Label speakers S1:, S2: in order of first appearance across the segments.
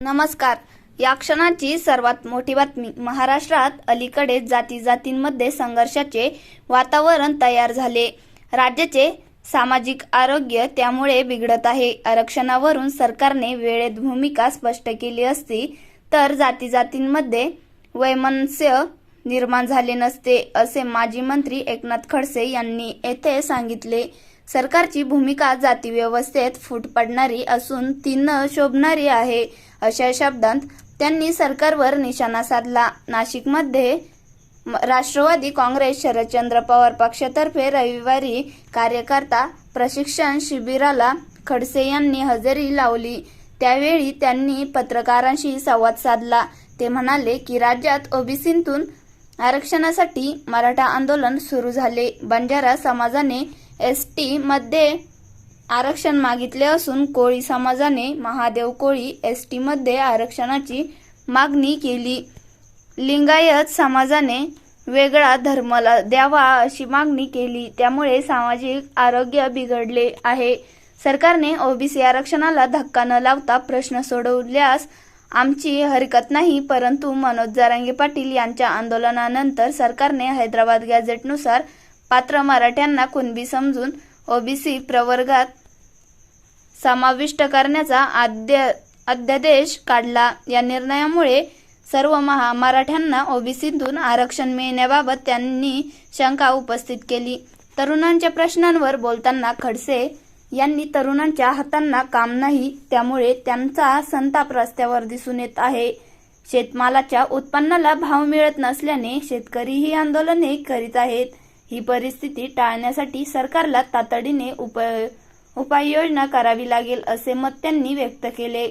S1: नमस्कार. या क्षणाची सर्वात मोठी बातमी. महाराष्ट्रात अलीकडे जाती जातींमध्ये संघर्षाचे वातावरण तयार झाले. राज्याचे सामाजिक आरोग्य त्यामुळे बिघडत आहे. आरक्षणावरून सरकारने वेळेत भूमिका स्पष्ट केली असती तर जाती जातींमध्ये वैमनस्य निर्माण झाले नसते असे माजी मंत्री एकनाथ खडसे यांनी येथे सांगितले. सरकारची भूमिका जाती व्यवस्थेत फूट पडणारी असून ती न शोभणारी आहे. अशा शब्दांत त्यांनी सरकारवर निशाणा साधला. नाशिकमध्ये राष्ट्रवादी काँग्रेस शरदचंद्र पवार पक्षातर्फे रविवारी कार्यकर्ता प्रशिक्षण शिबिराला खडसे यांनी हजेरी लावली. त्यावेळी त्यांनी पत्रकारांशी संवाद साधला. ते म्हणाले की राज्यात ओबीसीतून आरक्षणासाठी मराठा आंदोलन सुरू झाले. बंजारा समाजाने एस टी मध्ये आरक्षण मागितले असून कोळी समाजाने महादेव कोळी एस टी मध्ये आरक्षणाची मागणी केली. लिंगायत समाजाने वेगळा धर्मला द्यावा अशी मागणी केली. त्यामुळे सामाजिक आरोग्य बिघडले आहे. सरकारने ओबीसी आरक्षणाला धक्का न लावता प्रश्न सोडवल्यास आमची हरकत नाही परंतु मनोज जारंगे पाटील यांच्या आंदोलनानंतर सरकारने हैदराबाद गॅझेटनुसार पात्र मराठ्यांना कुणबी समजून ओबीसी प्रवर्गात समाविष्ट करण्याचा आद्य अध्यादेश काढला. या निर्णयामुळे सर्व महा मराठ्यांना ओबीसीतून आरक्षण मिळण्याबाबत त्यांनी शंका उपस्थित केली. तरुणांच्या प्रश्नांवर बोलताना खडसे यांनी तरुणांच्या हातांना काम नाही त्यामुळे त्यांचा संताप रस्त्यावर दिसून येत आहे. शेतमालाच्या उत्पन्नाला भाव मिळत नसल्याने शेतकरी ही आंदोलने करीत आहेत. ही परिस्थिती टाळण्यासाठी सरकारला तातडीने उपाय उपाययोजना करावी लागेल असे मत त्यांनी व्यक्त केले.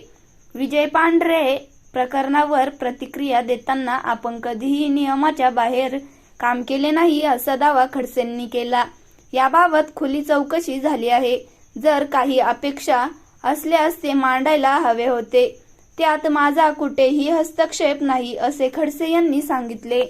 S1: विजय पांढरे प्रकरणावर प्रतिक्रिया देताना आपण कधीही नियमाच्या बाहेर काम केले नाही असा दावा खडसेंनी केला. याबाबत खुली चौकशी झाली आहे. जर काही अपेक्षा असल्यास ते मांडायला हवे होते. त्यात माझा कुठेही हस्तक्षेप नाही असे खडसे यांनी सांगितले.